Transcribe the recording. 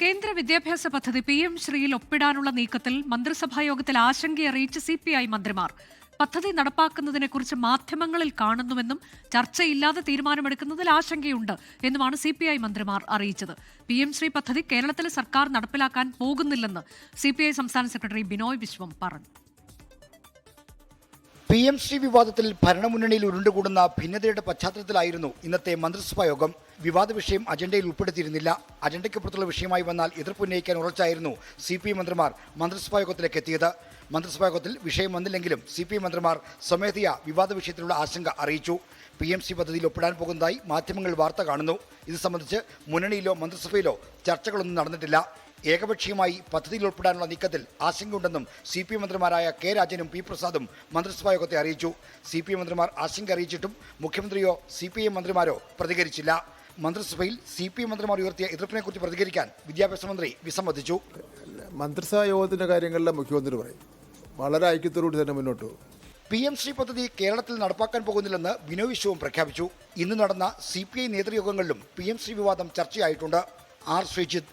കേന്ദ്ര വിദ്യാഭ്യാസ പദ്ധതി പി എം ശ്രീയിൽ ഒപ്പിടാനുള്ള നീക്കത്തിൽ മന്ത്രിസഭാ യോഗത്തിൽ ആശങ്കയറിയിച്ച് സി പി ഐ മന്ത്രിമാർ. പദ്ധതി നടപ്പാക്കുന്നതിനെക്കുറിച്ച് മാധ്യമങ്ങളിൽ കാണുന്നുവെന്നും ചർച്ചയില്ലാതെ തീരുമാനമെടുക്കുന്നതിൽ ആശങ്കയുണ്ട് എന്നുമാണ് സി പി ഐ മന്ത്രിമാർ അറിയിച്ചത്. പി എം ശ്രീ പദ്ധതി കേരളത്തിലെ സർക്കാർ നടപ്പിലാക്കാൻ പോകുന്നില്ലെന്ന് സി പി ഐ സംസ്ഥാന സെക്രട്ടറി ബിനോയ് വിശ്വം പറഞ്ഞു. പി എം ശ്രീ വിവാദത്തിൽ ഭരണമുന്നണിയിൽ ഉരുണ്ടുകൂടുന്ന ഭിന്നതയുടെ പശ്ചാത്തലത്തിലായിരുന്നു ഇന്നത്തെ മന്ത്രിസഭാ യോഗം. വിവാദ വിഷയം അജണ്ടയിൽ ഉൾപ്പെടുത്തിയിരുന്നില്ല. അജണ്ടയ്ക്ക് പുറത്തുള്ള വിഷയമായി വന്നാൽ എതിർപ്പുന്നയിക്കാൻ ഉറച്ചായിരുന്നു സി പി മന്ത്രിമാർ മന്ത്രിസഭാ യോഗത്തിലേക്ക് എത്തിയത്. മന്ത്രിസഭാ യോഗത്തിൽ വിഷയം വന്നില്ലെങ്കിലും സി പി മന്ത്രിമാർ സ്വമേധയാ വിവാദ വിഷയത്തിലുള്ള ആശങ്ക അറിയിച്ചു. പി എം സി പദ്ധതിയിൽ ഒപ്പിടാൻ പോകുന്നതായി മാധ്യമങ്ങൾ വാർത്ത കാണുന്നു. ഇത് സംബന്ധിച്ച് മുന്നണിയിലോ മന്ത്രിസഭയിലോ ചർച്ചകളൊന്നും നടന്നിട്ടില്ല. ഏകപക്ഷീയമായി പദ്ധതിയിൽ ഉൾപ്പെടാനുള്ള നീക്കത്തിൽ ആശങ്കയുണ്ടെന്നും സി പി മന്ത്രിമാരായ കെ രാജനും പി പ്രസാദും മന്ത്രിസഭാ യോഗത്തെ അറിയിച്ചു. സി പി മന്ത്രിമാർ ആശങ്ക അറിയിച്ചിട്ടും മുഖ്യമന്ത്രിയോ സി പി എം മന്ത്രിമാരോ പ്രതികരിച്ചില്ല. മന്ത്രിസഭയിൽ സി പി മന്ത്രിമാർ ഉയർത്തിയ എതിർപ്പിനെക്കുറിച്ച് പ്രതികരിക്കാൻ വിദ്യാഭ്യാസ മന്ത്രി വിസമ്മതിച്ചു. മന്ത്രിസഭാ യോഗത്തിന്റെ കാര്യങ്ങളിൽ മുഖ്യമന്ത്രി പറയും. വളരെ ഐക്യത്തോടുകൂടി തന്നെ മുന്നോട്ട് പോകും. പി എം ശ്രീ പദ്ധതി കേരളത്തിൽ നടപ്പാക്കാൻ പോകുന്നില്ലെന്ന് ബിനോയ് വിശ്വവും പ്രഖ്യാപിച്ചു. ഇന്ന് നടന്ന സി പി ഐ നേതൃയോഗങ്ങളിലും പി എം ശ്രീ വിവാദം ചർച്ചയായിട്ടുണ്ട്. R Sreejith